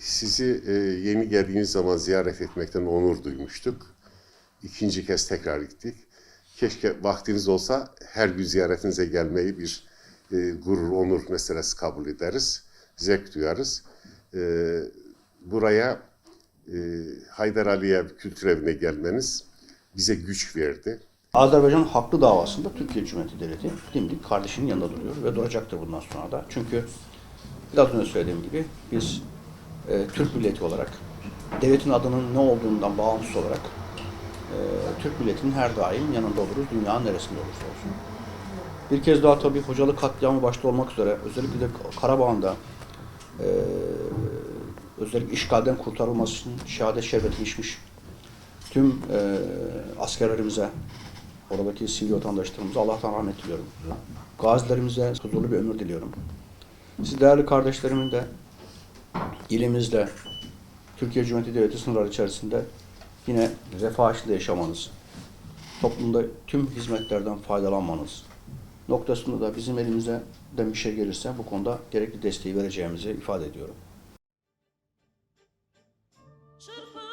sizi e, yeni geldiğiniz zaman ziyaret etmekten onur duymuştuk. İkinci kez tekrar gittik. Keşke vaktiniz olsa her gün ziyaretinize gelmeyi bir e, gurur, onur meselesi kabul ederiz. Zevk duyarız. E, buraya e, Haydar Aliyev Kültür Evi'ne gelmeniz bize güç verdi. Azerbaycan haklı davasında Türkiye Cumhuriyeti Devleti dimdik kardeşinin yanında duruyor ve duracaktır bundan sonra da. Çünkü biraz önce söylediğim gibi biz e, Türk milleti olarak devletin adının ne olduğundan bağımsız olarak e, Türk milletinin her daim yanında oluruz dünyanın neresinde olursa olsun. Bir kez daha tabii Hocalı katliamı başta olmak üzere özellikle de Karabağ'ında e, özellikle işgalden kurtarılması için şehadet şerbeti içmiş tüm e, askerlerimize, oradaki sivil vatandaşlarımıza Allah'tan rahmet diliyorum. Gazilerimize huzurlu bir ömür diliyorum. Siz değerli kardeşlerimin de ilimizde, Türkiye Cumhuriyeti Devleti sınırları içerisinde yine refah içinde yaşamanız, toplumda tüm hizmetlerden faydalanmanız noktasında da bizim elimize de bir şey gelirse bu konuda gerekli desteği vereceğimizi ifade ediyorum. Çırpın